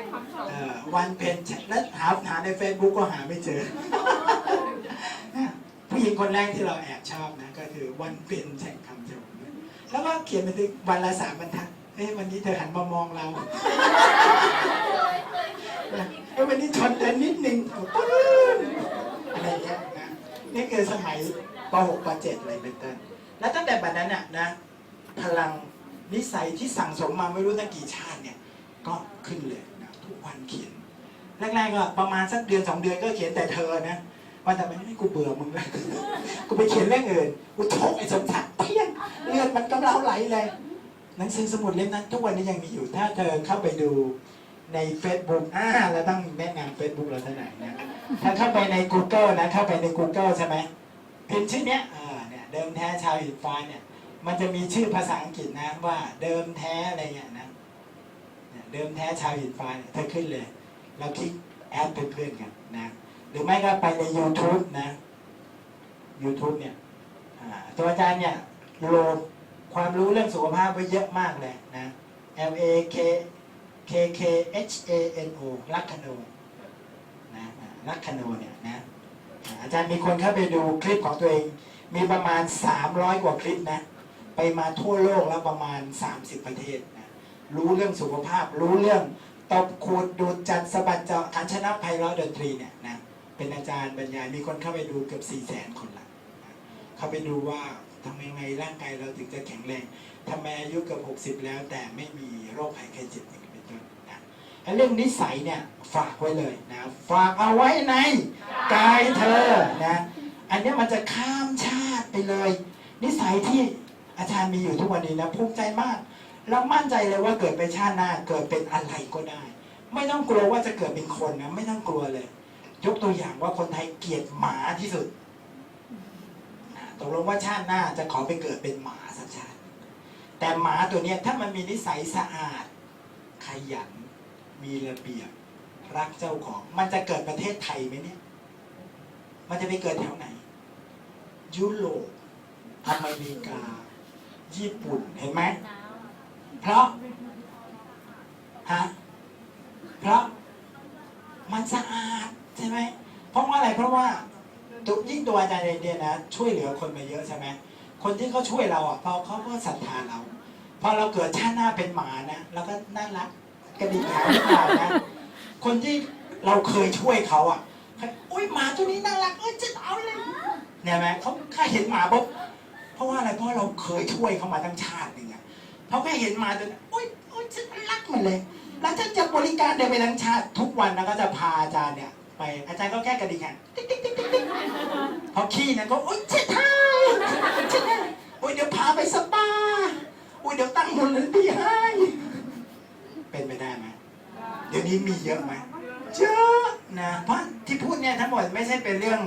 นคำชมเอ่อวันเพ็ญแล้วหาหาใน Facebook ก็หาไม่เจอ ผู้หญิงคนแรกที่เราแอบชอบนะก็คือวันเพ็ญแห่งคำชมแล้วก็เขียนไปถึงวันละสามบรรทัดเฮ้ยวันนี้เธอหันมามองเราเฮ้ยวันนี้ชนเดินนิดนึงปื้นอะไรเงี้ยนะนี่คือสมัยป .6 ป .7 อะไรเป็นต้นแล้วตั้งแต่บัดนั้นน่ะนะพลังนิสัยที่สั่งสมมาไม่รู้ตั้งกี่ชาติเนี่ยก็ขึ้นเลยนะ ทุกวันเขียนแรกๆก็ประมาณสักเดือนสองเดือนก็เขียนแต่เธอนะว่าแต่ไม่ไม่กูเบื่อมึงเลยกูไปเขียนเรื่องอื่นกูชกไอ้สมศักดิ์เพี้ยนเลือดมันกำเดาไหลเลยหนังสือสมุดเล่มนั้นทุกวันนี้ยังมีอยู่ถ้าเธอเข้าไปดูใน Facebook อ่าเราต้องแนะนำ Facebook เราเท่าไหร่นะถ้าเข้าไปใน Google นะเข้าไปใน Google ใช่ไหมพิมพ์ชื่อเนี้ยอ่าเนี่ยเดิมแท้ชาวหินฟ้าเนี่ยมันจะมีชื่อภาษาอังกฤษนะว่าเดิมแท้อะไรเงี้ยนะ เดิมแท้ชาวหินฟ้าเนี่ยเธอขึ้นเลยเราคลิกแอดเป็นเพื่อนกันนะ หรือไม่ก็ไปใน YouTube นะ YouTube เนี่ยอาตัวอาจารย์เนี่ยโหลดความรู้เรื่องสุขภาพไว้เยอะมากเลยนะ L A K K K H A N O ลักคโนนะลักคโนเนี่ยนะอาอาจารย์มีคนเข้าไปดูคลิปของตัวเอง มีประมาณ 300 กว่าคลิปนะ ไปมาทั่วโลกแล้วประมาณ 30 ประเทศนะ รู้เรื่องสุขภาพ รู้เรื่องตบขูดดูดจัดสะบัดเจาะขันชนะไพเราะดนตรีเนี่ยนะเป็นอาจารย์บรรยายมีคนเข้าไปดูเกือบ4 0 0แสนคนละนะเข้าไปดูว่าทำยังไงร่างกายเราถึงจะแข็งแรงทำไมอายุเกือบ60 แล้ว แต่ไม่มีโรคภัยไข้เจ็บอย่างนี้เป็นต้นนะเรื่องนิสัยเนี่ยฝากไว้เลยนะฝากเอาไว้ในกายเธอนะอันนี้มันจะข้ามชาติไปเลย นิสัยที่อาจารย์มีอยู่ทุกวันนี้นะภูมิใจมาก เรามั่นใจเลยว่าเกิดไปชาติหน้าเกิดเป็นอะไรก็ได้ ไม่ต้องกลัวว่าจะเกิดเป็นคนนะไม่ต้องกลัวเลย ยกตัวอย่างว่าคนไทยเกลียดหมาที่สุดตกลงว่าชาติหน้าจะขอไปเกิดเป็นหมาสักชาติ แต่หมาตัวเนี้ยถ้ามันมีนิสัยสะอาด ขยัน มีระเบียบ รักเจ้าของ มันจะเกิดประเทศไทยไหมเนี่ย มันจะไปเกิดแถวไหน ยุโรปอเมริกา ญี่ปุ่นเห็นไหม เพราะฮะเพราะมันสะอาดใช่ไหมเพราะว่าอะไรเพราะว่าตัวยิ่งตัวอาจารย์เองเนี่ยนะ ช่วยเหลือคนมาเยอะใช่ไหมคนที่เขาช่วยเราอะพราะเขาก็ศรัทธาเราพอเราเกิดชาติหน้าเป็นหมานะเราก็น่ารักกระดิ่งขาวหรือเปล่านะคนที่เราเคยช่วยเขาอะอุ้ยหมาตัวนี้น่ารักเอ้ยจะเอาเลยเนี่ยไหมเขาแค่เห็นหมาปุ๊บเพราะว่าอะไรเพราะเราเคยช่วยเขามาทั้งชาติหนึ่ง เขาแค่เห็นหมาตัวนี้อุ้ยอุ้ยฉันรักมันเลย แล้วฉันจะบริการเดินไปทั้งชาติทุกวันนะก็จะพาอาจารย์เนี่ย ไปอาจารย์ก็แค่กระดิ่งแขนติ๊กติ๊กติ๊กติ๊กติ๊กพอขี้นะก็อุ้ยเจ็ดท่าเจ็ดท่าอุ้ยเดี๋ยวพาไปสปาอุ้ยเดี๋ยวตั้งมูลนิธิให้เป็นไปได้ไหมเดี๋ยวนี้มีเยอะไหมเยอะนะเพราะที่พูดเนี่ยทั้งหมดไม่ใช่เป็นเรื่อง